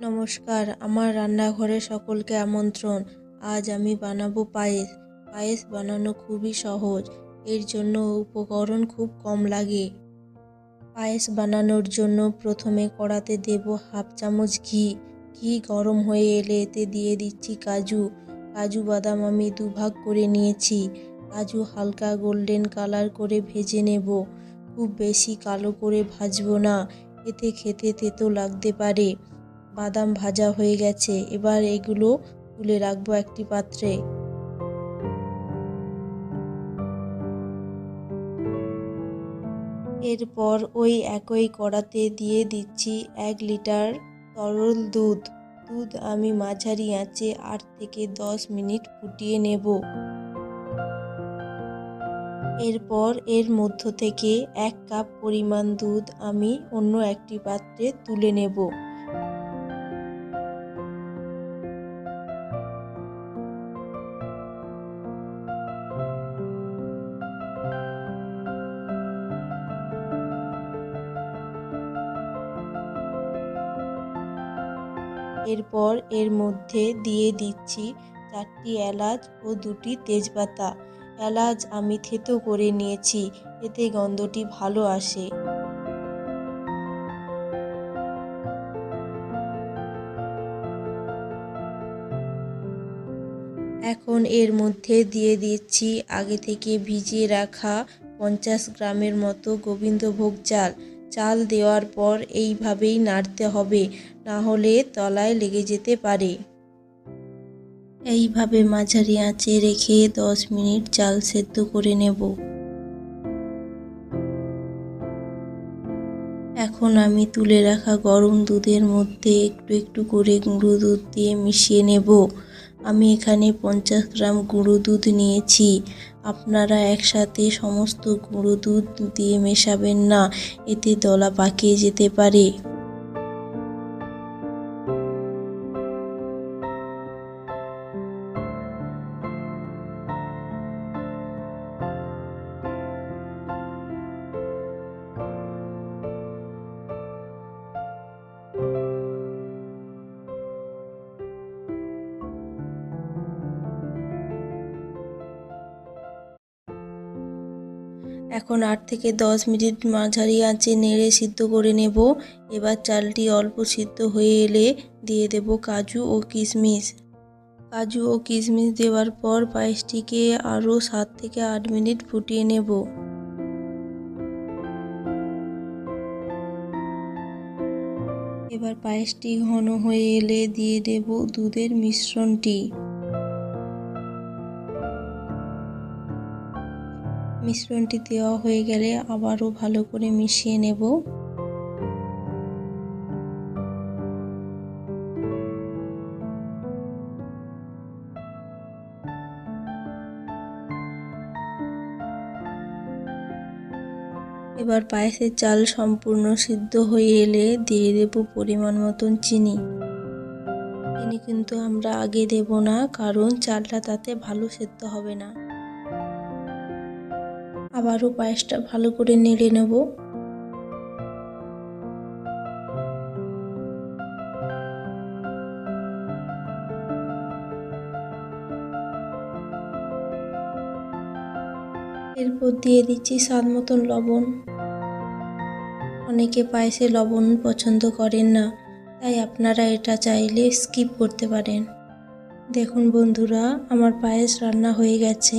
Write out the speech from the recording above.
নমস্কার, আমার রান্নাঘরে সকলকে আমন্ত্রণ। আজ আমি বানাবো পায়েস। পায়েস বানানো খুবই সহজ। এর জন্য উপকরণ খুব কম লাগে। পায়েস বানানোর জন্য প্রথমে কড়াতে দেব হাফ চামচ ঘি। ঘি গরম হয়ে এলে এতে দিয়ে দিচ্ছি কাজু। কাজু বাদাম আমি দুভাগ করে নিয়েছি। কাজু হালকা গোল্ডেন কালার করে ভেজে নেব। খুব বেশি কালো করে ভাজবো না। এতে খেতে তেতো লাগতে পারে। বাদাম ভাজা হয়ে গেছে, এবার এগুলো তুলে রাখব একটি পাত্রে। এরপর ওই একই কড়াতে দিয়ে দিচ্ছি এক লিটার তরল দুধ। দুধ আমি মাঝারি আঁচে আট থেকে দশ মিনিট ফুটিয়ে নেব। এরপর এর মধ্য থেকে এক কাপ পরিমাণ দুধ আমি অন্য একটি পাত্রে তুলে নেব। এরপর এর মধ্যে দিয়ে দিচ্ছি চারটি এলাচ ও দুটি তেজপাতা। এলাচ আমি থেতো করে নিয়েছি, এতে গন্ধটি ভালো আসে। এখন এর মধ্যে দিয়ে দিচ্ছি আগে থেকে ভিজিয়ে রাখা পঞ্চাশ গ্রামের মতো গোবিন্দভোগ চাল। চাল দেওয়ার পর এইভাবেই নাড়তে হবে না হলে তলায় লেগে যেতে পারে। এইভাবে মাঝারি আঁচে রেখে দশ মিনিট চাল সেদ্ধ করে নেব। এখন আমি তুলে রাখা গরম দুধের মধ্যে একটু একটু করে গুঁড়ো দুধ দিয়ে মিশিয়ে নেব। আমি এখানে পঞ্চাশ গ্রাম গুঁড়ো দুধ নিয়েছি। আপনারা একসাথে সমস্ত গুঁড়ো দুধ দিয়ে মেশাবেন না এতে দলা পাকিয়ে যেতে পারে। এখন আট থেকে দশ মিনিট মাঝারি আঁচে নেড়ে সিদ্ধ করে নেব। এবার চালটি অল্প সিদ্ধ হয়ে এলে দিয়ে দেব কাজু ও কিশমিশ। কাজু ও কিশমিশ দেওয়ার পর পায়েসটিকে আরও সাত থেকে আট মিনিট ফুটিয়ে নেব। এবার পায়েসটি ঘন হয়ে এলে দিয়ে দেব দুধের মিশ্রণটি। মিশ্রণটি দেওয়া হয়ে গেলে আবারও ভালো করে মিশিয়ে নেব। এবার পায়েসের চাল সম্পূর্ণ সিদ্ধ হয়ে এলে দিয়ে দেব পরিমাণ মতন চিনি। চিনি কিন্তু আমরা আগে দেব না, কারণ চালটা তাতে ভালো সেদ্ধ হবে না। আবারও পায়েসটা ভালো করে নেড়ে নেব। এরপর দিয়ে দিচ্ছি স্বাদ মতন লবণ। অনেকে পায়েসে লবণ পছন্দ করেন না, তাই আপনারা এটা চাইলে স্কিপ করতে পারেন। দেখুন বন্ধুরা, আমার পায়েস রান্না হয়ে গেছে।